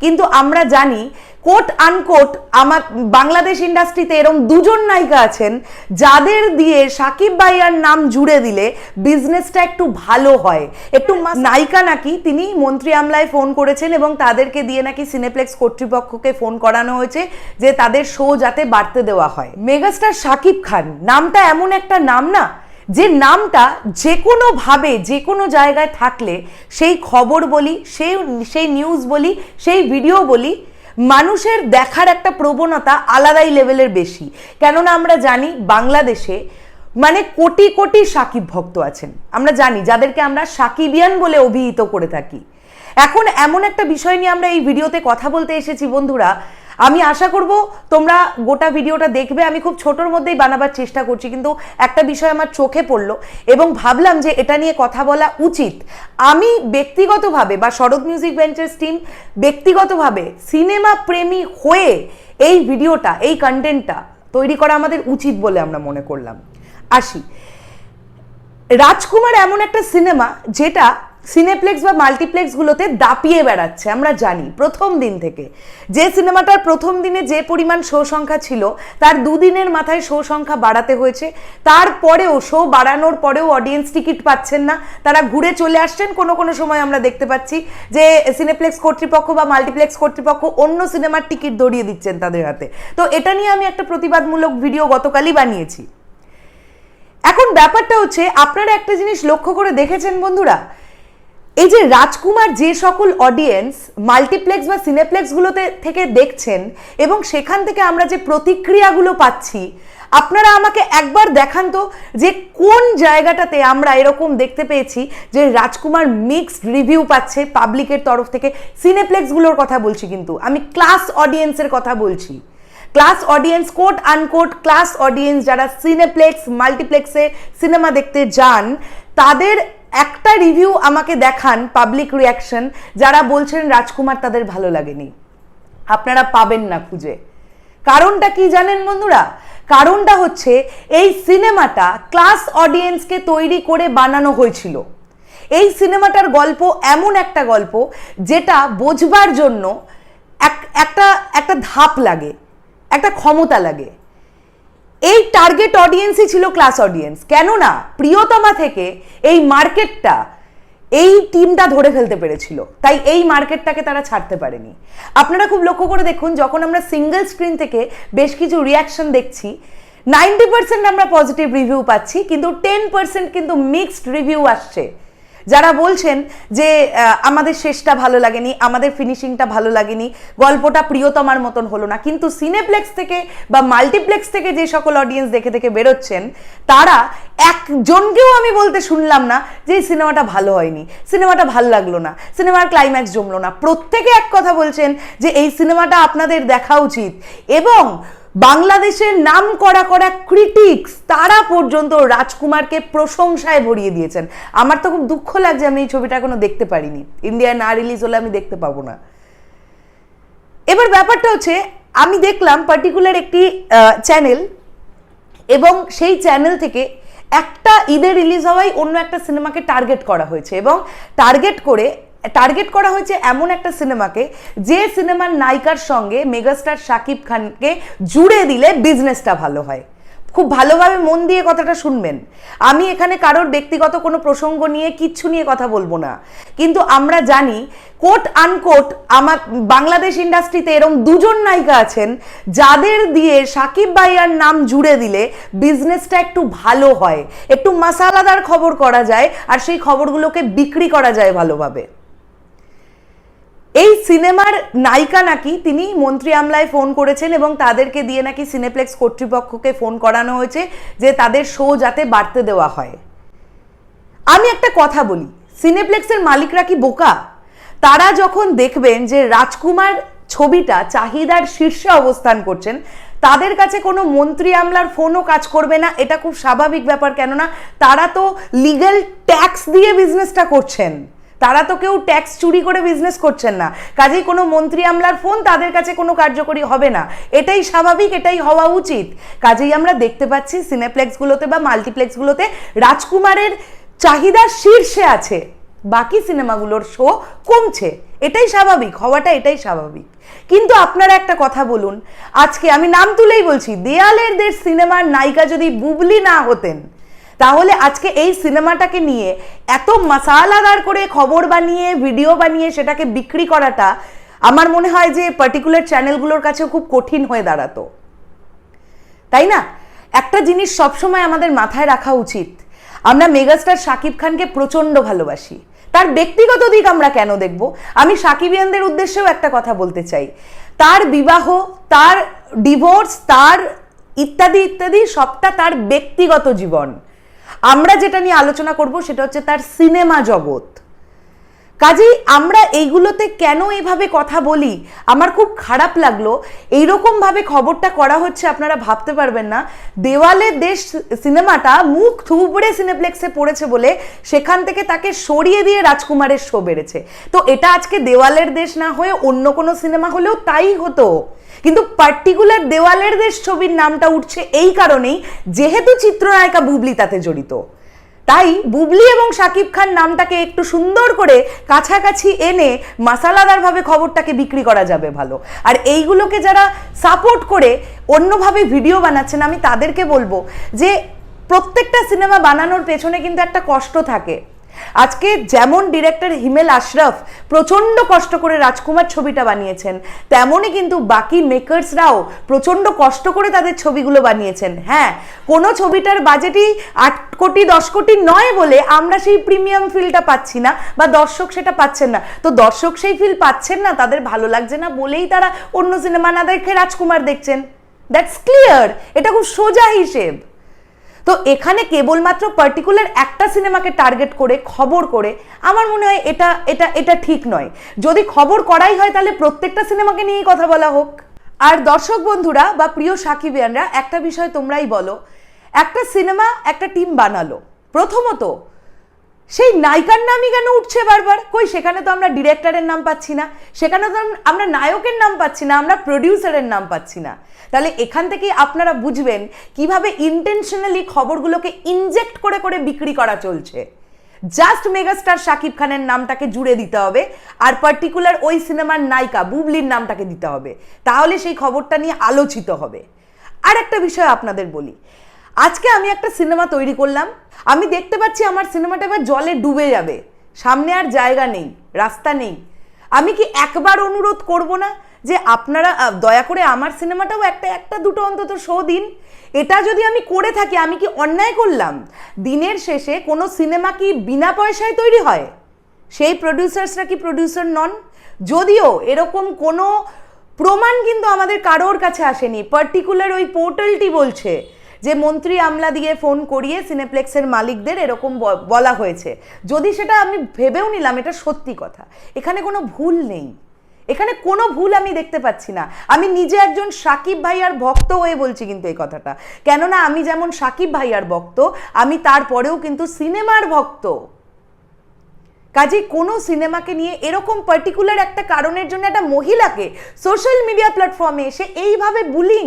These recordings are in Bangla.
কিন্তু আমরা জানি কোট আনকোট আমার বাংলাদেশ ইন্ডাস্ট্রিতে এরকম দুজন নায়িকা আছেন যাদের দিয়ে সাকিব ভাইয়ার নাম জুড়ে দিলে বিজনেসটা একটু ভালো হয়। একটু নায়িকা নাকি তিনি মন্ত্রী আমলায় ফোন করেছেন এবং তাদেরকে দিয়ে নাকি সিনেপ্লেক্স কর্তৃপক্ষকে ফোন করানো হয়েছে যে তাদের শো যাতে বাড়তে দেওয়া হয়। মেগাস্টার সাকিব খান নামটা এমন একটা নাম না যে নামটা যে কোনোভাবে যে কোনো জায়গায় থাকলে সেই খবর বলি, সেই সেই নিউজ বলি, সেই ভিডিও বলি, মানুষের দেখার একটা প্রবণতা আলাদাই লেভেলের বেশি। কেননা আমরা জানি বাংলাদেশে মানে কোটি কোটি সাকিব ভক্ত আছেন। আমরা জানি যাদেরকে আমরা সাকিবিয়ান বলে অভিহিত করে থাকি। এখন এমন একটা বিষয় নিয়ে আমরা এই ভিডিওতে কথা বলতে এসেছি বন্ধুরা আমি আশা করব তোমরা গোটা ভিডিওটা দেখবে। আমি খুব ছোটোর মধ্যেই বানাবার চেষ্টা করছি, কিন্তু একটা বিষয় আমার চোখে পড়ল এবং ভাবলাম যে এটা নিয়ে কথা বলা উচিত। আমি ব্যক্তিগতভাবে বা শরৎ মিউজিক বেঞ্চেস টিম ব্যক্তিগতভাবে সিনেমা প্রেমী হয়ে এই ভিডিওটা, এই কন্টেন্টটা তৈরি করা আমাদের উচিত বলে আমরা মনে করলাম। আসি। রাজকুমার এমন একটা সিনেমা যেটা সিনেপ্লেক্স বা মাল্টিপ্লেক্সগুলোতে দাপিয়ে বেড়াচ্ছে, আমরা জানি, প্রথম দিন থেকে। যে সিনেমাটার প্রথম দিনে যে পরিমাণ শো সংখ্যা ছিল, তার দুদিনের মাথায় শো সংখ্যা বাড়াতে হয়েছে। তারপরেও, শো বাড়ানোর পরেও অডিয়েন্স টিকিট পাচ্ছেন না। তারা ঘুরে চলে আসছেন, কোনো কোনো সময় আমরা দেখতে পাচ্ছি যে সিনেপ্লেক্স কর্তৃপক্ষ বা মাল্টিপ্লেক্স কর্তৃপক্ষ অন্য সিনেমার টিকিট ধরিয়ে দিচ্ছেন তাদের হাতে। তো এটা নিয়ে আমি একটা প্রতিবাদমূলক ভিডিও গতকালই বানিয়েছি। এখন ব্যাপারটা হচ্ছে, আপনারা একটা জিনিস লক্ষ্য করে দেখেছেন বন্ধুরা এই যে রাজকুমার যে সকল অডিয়েন্স মাল্টিপ্লেক্স বা সিনেপ্লেক্সগুলোতে থেকে দেখছেন এবং সেখান থেকে আমরা যে প্রতিক্রিয়াগুলো পাচ্ছি, আপনারা আমাকে একবার দেখান তো যে কোন জায়গাটাতে আমরা এরকম দেখতে পেয়েছি যে রাজকুমার মিক্সড রিভিউ পাচ্ছে পাবলিকের তরফ থেকে। সিনেপ্লেক্সগুলোর কথা বলছি কিন্তু, আমি ক্লাস অডিয়েন্সের কথা বলছি। Class audience quote unquote class audience যারা সিনেপ্লেক্স মাল্টিপ্লেক্সে সিনেমা দেখতে যান, তাদের একটা রিভিউ আমাকে দেখান পাবলিক রিয়াকশন যারা বলছেন রাজকুমার তাদের ভালো লাগেনি। আপনারা পাবেন না খুঁজে। কারণটা কি জানেন বন্ধুরা? কারণটা হচ্ছে এই সিনেমাটা ক্লাস অডিয়েন্সকে তৈরি করে বানানো হয়েছিল। এই সিনেমাটার গল্প এমন একটা গল্প যেটা বোঝবার জন্য এক- একটা একটা ধাপ লাগে, একটা ক্ষমতা লাগে। এই টার্গেট অডিয়েন্সই ছিল ক্লাস অডিয়েন্স কেননা প্রিয়তমা থেকে এই মার্কেটটা এই টিমটা ধরে ফেলতে পেরেছিল। তাই এই মার্কেটটাকে তারা ছাড়তে পারেনি। আপনারা খুব লক্ষ্য করে দেখুন, যখন আমরা সিঙ্গেল স্ক্রিন থেকে বেশ কিছু রিয়াকশন দেখছি নাইনটি পার্সেন্ট আমরা পজিটিভ রিভিউ পাচ্ছি, কিন্তু টেন পার্সেন্ট কিন্তু মিক্সড রিভিউ আসছে। যারা বলছেন যে আমাদের শেষটা ভালো লাগেনি, আমাদের ফিনিশিংটা ভালো লাগেনি, গল্পটা প্রিয়তমার মতন হলো না। কিন্তু সিনেপ্লেক্স থেকে বা মাল্টিপ্লেক্স থেকে যে সকল অডিয়েন্স দেখে দেখে বেরোচ্ছেন, তারা একজনকেও আমি বলতে শুনলাম না যে, এই সিনেমাটা ভালো হয়নি। সিনেমাটা ভালো লাগল না। সিনেমার ক্লাইম্যাক্স জমলো না। প্রত্যেকে এক কথা বলছেন যে, এই সিনেমাটা আপনাদের দেখা উচিত। এবং বাংলাদেশের নাম করা করা ক্রিটিক্স তারা পর্যন্ত রাজকুমারকে প্রশংসায় ভরিয়ে দিয়েছেন। আমার তো খুব দুঃখ লাগছে, আমি এই ছবিটা এখনও দেখতে পারিনি। ইন্ডিয়ায় না রিলিজ হলে আমি দেখতে পাবো না। এবার ব্যাপারটা হচ্ছে, আমি দেখলাম পার্টিকুলার একটি চ্যানেল এবং সেই চ্যানেল থেকে একটা ঈদে রিলিজ হওয়াই অন্য একটা সিনেমাকে টার্গেট করা হয়েছে, এবং টার্গেট করে টার্গেট করা হয়েছে এমন একটা সিনেমাকে যে সিনেমার নায়িকার সঙ্গে মেগাস্টার শাকিব খানকে জুড়ে দিলে বিজনেসটা ভালো হয়। খুব ভালোভাবে মন দিয়ে কথাটা শুনবেন। আমি এখানে কারোর ব্যক্তিগত কোনো প্রসঙ্গ নিয়ে কিচ্ছু নিয়ে কথা বলব না। কিন্তু আমরা জানি কোট আনকোট আমার বাংলাদেশ ইন্ডাস্ট্রিতে এরকম দুজন নায়িকা আছেন, যাদের দিয়ে সাকিব ভাইয়ার নাম জুড়ে দিলে বিজনেসটা একটু ভালো হয়। একটু মাসালাদার খবর করা যায়, আর সেই খবরগুলোকে বিক্রি করা যায় ভালোভাবে। এই সিনেমার নায়িকা নাকি তিনি মন্ত্রী আমলায় ফোন করেছেন এবং তাদেরকে দিয়ে নাকি সিনেপ্লেক্স কর্তৃপক্ষকে ফোন করানো হয়েছে যে তাদের শো যাতে বাড়তে দেওয়া হয়। আমি একটা কথা বলি, সিনেপ্লেক্সের মালিকরা কি বোকা? তারা যখন দেখবেন যে রাজকুমার ছবিটা চাহিদার শীর্ষে অবস্থান করছেন, তাদের কাছে কোনো মন্ত্রী আমলার ফোনও কাজ করবে না, এটা খুব স্বাভাবিক ব্যাপার কেননা তারা তো লিগ্যাল ট্যাক্স দিয়ে বিজনেসটা করছেন। তারা তো কেউ ট্যাক্স চুরি করে বিজনেস করছেন না। কাজেই কোনো মন্ত্রী আমলার ফোন তাদের কাছে কোনো কার্যকরী হবে না। এটাই স্বাভাবিক, এটাই হওয়া উচিত। কাজেই আমরা দেখতে পাচ্ছি সিনেপ্লেক্সগুলোতে বা মাল্টিপ্লেক্সগুলোতে রাজকুমারের চাহিদা শীর্ষে আছে। বাকি সিনেমাগুলোর শো কমছে। এটাই স্বাভাবিক, হওয়াটা এটাই স্বাভাবিক। কিন্তু আপনারা একটা কথা বলুন, আজকে আমি নাম তুলেই বলছি দেয়ালের দেশ সিনেমার নায়িকা যদি বুবলি না হতেন তাহলে আজকে এই সিনেমাটাকে নিয়ে এত মশালাদার করে খবর বানিয়ে, ভিডিও বানিয়ে সেটাকে বিক্রি করাটা আমার মনে হয় যে পার্টিকুলার চ্যানেলগুলোর কাছে খুব কঠিন হয়ে দাঁড়াতো। তাই না? একটা জিনিস সবসময় আমাদের মাথায় রাখা উচিত। আমরা মেগাস্টার শাকিব খানকে প্রচণ্ড ভালোবাসি। তার ব্যক্তিগত দিক আমরা কেন দেখব? আমি সাকিবিয়ানদের উদ্দেশ্যেও একটা কথা বলতে চাই। তার বিবাহ, তার ডিভোর্স তার ইত্যাদি ইত্যাদি সবটা তার ব্যক্তিগত জীবন। আমরা যেটা নিয়ে আলোচনা করব সেটা হচ্ছে তার সিনেমা জগৎ। কাজেই আমরা এইগুলোতে কেন এইভাবে কথা বলি? আমার খুব খারাপ লাগল। এইরকমভাবে খবরটা করা হচ্ছে আপনারা ভাবতে পারবেন না। দেওয়ালের দেশ সিনেমাটা মুখ থুবড়ে সিনেপ্লেক্সে পড়েছে বলে সেখান থেকে তাকে সরিয়ে দিয়ে রাজকুমারের শো বেড়েছে। তো এটা আজকে দেওয়ালের দেশ না হয়ে অন্য কোনো সিনেমা হলেও তাই হতো। কিন্তু পার্টিকুলার দেওয়ালের দেশ ছবির নামটা উঠছে এই কারণেই, যেহেতু চিত্রনায়িকা বুবলি তাতে জড়িত। তাই বুবলি এবং শাকিব খান নামটাকে একটু সুন্দর করে কাছাকাছি এনে মাসালাদারভাবে খবরটাকে বিক্রি করা যাবে ভালো। আর এইগুলোকে যারা সাপোর্ট করে অন্যভাবে ভিডিও বানাচ্ছেন, আমি তাদেরকে বলব যে প্রত্যেকটা সিনেমা বানানোর পেছনে কিন্তু একটা কষ্ট থাকে। আজকে যেমন ডিরেক্টর হিমেল আশরাফ প্রচণ্ড কষ্ট করে রাজকুমার ছবিটা বানিয়েছেন, তেমনই কিন্তু বাকি মেকার্সরাও প্রচণ্ড কষ্ট করে তাদের ছবিগুলো বানিয়েছেন। হ্যাঁ কোনো ছবিটার বাজেটই আট কোটি, দশ কোটি নয় বলে আমরা সেই প্রিমিয়াম ফিলটা পাচ্ছি না বা দর্শক সেটা পাচ্ছেন না। তো দর্শক সেই ফিল পাচ্ছেন না, তাদের ভালো লাগছে না বলেই তারা অন্য সিনেমা না দেখে রাজকুমার দেখছেন। দ্যাটস ক্লিয়ার এটা খুব সোজা হিসেব। তো এখানে কেবলমাত্র পার্টিকুলার একটা সিনেমাকে টার্গেট করে, খবর করে, আমার মনে হয় এটা এটা এটা ঠিক নয়। যদি খবর করাই হয় তাহলে প্রত্যেকটা সিনেমাকে নিয়েই কথা বলা হোক। আর দর্শক বন্ধুরা বা প্রিয় সাকিবিয়ানরা, একটা বিষয় তোমরাই বলো। একটা সিনেমা একটা টিম বানালো। প্রথমত সেই নায়িকার নামই কেন উঠছে বারবার? কই, সেখানে তো আমরা ডিরেক্টরের নাম পাচ্ছি না। সেখানে তো আমরা নায়কের নাম পাচ্ছি না, আমরা প্রডিউসারের নাম পাচ্ছি না। তাহলে এখান থেকেই আপনারা বুঝবেন কীভাবে ইন্টেনশনালি খবরগুলোকে ইনজেক্ট করে করে বিক্রি করা চলছে। জাস্ট মেগাস্টার শাকিব খানের নামটাকে জুড়ে দিতে হবে আর পার্টিকুলার ওই সিনেমার নায়িকা, বুবলির নামটাকে দিতে হবে। তাহলে সেই খবরটা নিয়ে আলোচিত হবে। আর একটা বিষয় আপনাদের বলি। আজকে আমি একটা সিনেমা তৈরি করলাম। আমি দেখতে পাচ্ছি আমার সিনেমাটা এবার জলে ডুবে যাবে। সামনে আর জায়গা নেই, রাস্তা নেই। আমি কি একবার অনুরোধ করব না যে আপনারা দয়া করে আমার সিনেমাটাও একটা একটা, দুটো অন্তত শো দিন। এটা যদি আমি করে থাকি, আমি কি অন্যায় করলাম? দিনের শেষে কোনো সিনেমা কি বিনা পয়সায় তৈরি হয়? সেই প্রডিউসার্সরা কি প্রডিউসার নন? যদিও এরকম কোনো প্রমাণ কিন্তু আমাদের কারোর কাছে আসেনি। পার্টিকুলার ওই পোর্টালটি বলছে। যে মন্ত্রী আমলা দিয়ে ফোন করিয়ে সিনেপ্লেক্সের মালিকদের এরকম বলা হয়েছে। যদি সেটা আমি ভেবেও নিলাম, এটা সত্যি কথা। এখানে কোনো ভুল নেই। এখানে কোনো ভুল আমি দেখতে পাচ্ছি না। আমি নিজে একজন সাকিব ভাইয়ার ভক্ত হয়ে বলছি কিন্তু এই কথাটা। কেননা আমি যেমন সাকিব ভাইয়ার ভক্ত, আমি তারপরেও কিন্তু সিনেমার ভক্ত। কাজে কোনো সিনেমাকে নিয়ে এরকম পার্টিকুলার একটা কারণের জন্য একটা মহিলাকে সোশ্যাল মিডিয়া প্ল্যাটফর্মে এসে এইভাবে বুলিং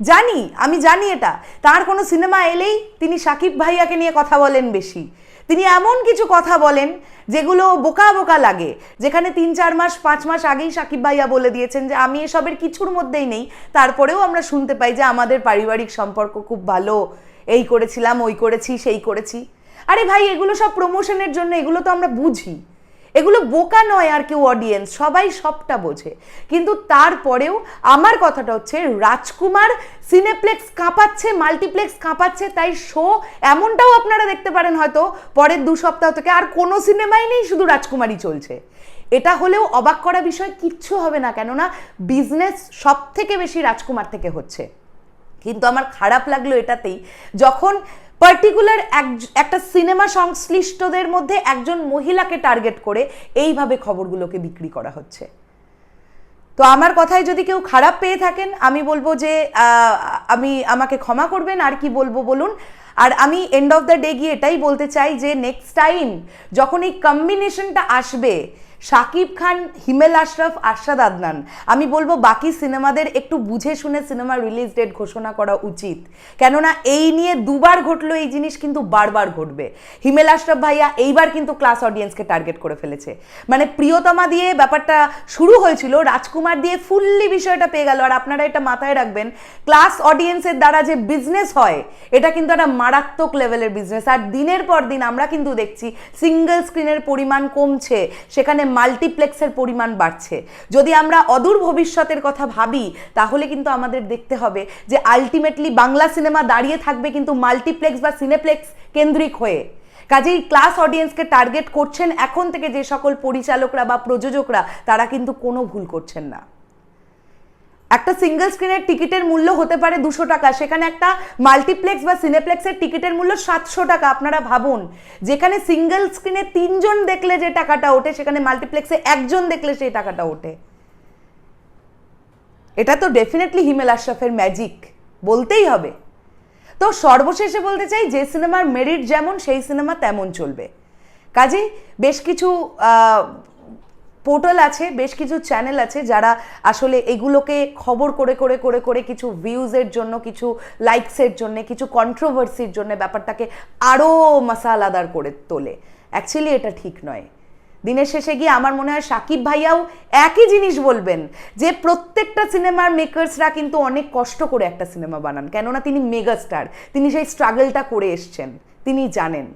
জানি, আমি জানি এটা। তার কোনো সিনেমা এলেই তিনি সাকিব ভাইয়াকে নিয়ে কথা বলেন বেশি। তিনি এমন কিছু কথা বলেন যেগুলো বোকা বোকা লাগে, যেখানে তিন চার মাস, পাঁচ মাস আগেই সাকিব ভাইয়া বলে দিয়েছেন যে, আমি এসবের কিছুর মধ্যেই নেই। তারপরেও আমরা শুনতে পাই যে, আমাদের পারিবারিক সম্পর্ক খুব ভালো। এই করেছিলাম, ওই করেছি, সেই করেছি। আরে ভাই, এগুলো সব প্রমোশনের জন্য, এগুলো তো আমরা বুঝি। এগুলো বোকা নয় আর কেউ অডিয়েন্স সবাই সবটা বোঝে। কিন্তু তারপরেও আমার কথাটা হচ্ছে, রাজকুমার সিনেপ্লেক্স কাঁপাচ্ছে মাল্টিপ্লেক্স কাঁপাচ্ছে, তাই শো এমনটাও আপনারা দেখতে পারেন হয়তো পরের দু সপ্তাহ থেকে, আর কোনো সিনেমাই নেই, শুধু রাজকুমারই চলছে। এটা হলেও অবাক করা বিষয়, কিচ্ছু হবে না, কেননা বিজনেস সব থেকে বেশি রাজকুমার থেকে হচ্ছে। কিন্তু আমার খারাপ লাগল এটাতেই, যখন পার্টিকুলার এক, একটা সিনেমা সংশ্লিষ্টদের মধ্যে একজন মহিলাকে টার্গেট করে এইভাবে খবরগুলোকে বিক্রি করা হচ্ছে। তো আমার কথায় যদি কেউ খারাপ পেয়ে থাকেন, আমি বলব যে আমি, আমাকে ক্ষমা করবেন, আর কি বলব বলুন। আর আমি এন্ড অফ দ্য ডে গিয়ে এটাই বলতে চাই যে নেক্সট টাইম যখন এই কম্বিনেশনটা আসবে শাকিব খান, হিমেল আশরাফ, আরশাদ আদনান। আমি বলব বাকি সিনেমাদের একটু বুঝে শুনে সিনেমা রিলিজ ডেট ঘোষণা করা উচিত। কেননা এই নিয়ে দুবার ঘটলো এই জিনিস কিন্তু বারবার ঘটবে। হিমেল আশরাফ ভাইয়া এইবার কিন্তু ক্লাস অডিয়েন্সকে টার্গেট করে ফেলেছে। মানে প্রিয়তমা দিয়ে ব্যাপারটা শুরু হয়েছিল, রাজকুমার দিয়ে ফুললি বিষয়টা পেয়ে গেল। আর আপনারা এটা মাথায় রাখবেন ক্লাস অডিয়েন্সের দ্বারা যে বিজনেস হয়, এটা কিন্তু একটা মারাত্মক লেভেলের বিজনেস আর দিনের পর দিন আমরা কিন্তু দেখছি সিঙ্গেল স্ক্রিনের পরিমাণ কমছে। সেখানে মাল্টিপ্লেক্সের পরিমাণ বাড়ছে। যদি আমরা অদূর ভবিষ্যতের কথা ভাবি, তাহলে কিন্তু আমাদের দেখতে হবে যে আলটিমেটলি বাংলা সিনেমা দাঁড়িয়ে থাকবে কিন্তু মাল্টিপ্লেক্স বা সিনেপ্লেক্স কেন্দ্রিক হয়ে। কাজেই ক্লাস অডিয়েন্সকে টার্গেট করছেন এখন থেকে যে সকল পরিচালকরা বা প্রযোজকরা, তারা কিন্তু কোনো ভুল করছেন না। একটা সিঙ্গেল স্ক্রিনের টিকিটের মূল্য হতে পারে দুশো টাকা, সেখানে একটা মাল্টিপ্লেক্স বা সিনেপ্লেক্সের টিকিটের মূল্য সাতশো টাকা, আপনারা ভাবুন। যেখানে সিঙ্গেল স্ক্রিনে তিনজন দেখলে যে টাকাটা ওঠে, সেখানে মাল্টিপ্লেক্সে একজন দেখলে সেই টাকাটা ওঠে। এটা তো ডেফিনেটলি হিমেল আশরাফের ম্যাজিক বলতেই হবে। তো সর্বশেষে বলতে চাই, যে সিনেমার মেরিট যেমন, সেই সিনেমা তেমন চলবে। কাজেই বেশ কিছু পোর্টাল আছে, বেশ কিছু চ্যানেল আছে যারা আসলে এগুলোকে খবর করে করে করে করে কিছু ভিউজের জন্য, কিছু লাইকসের জন্য, কিছু কন্ট্রোভার্সির জন্য ব্যাপারটাকে আরও মশালাদার করে তোলে। অ্যাকচুয়ালি এটা ঠিক নয়। দিনের শেষে গিয়ে আমার মনে হয় সাকিব ভাইয়াও একই জিনিস বলবেন, যে প্রত্যেকটা সিনেমার মেকার্সরা কিন্তু অনেক কষ্ট করে একটা সিনেমা বানান। কেননা তিনি মেগা স্টার তিনি সেই স্ট্রাগলটা করে এসছেন তিনি জানেন।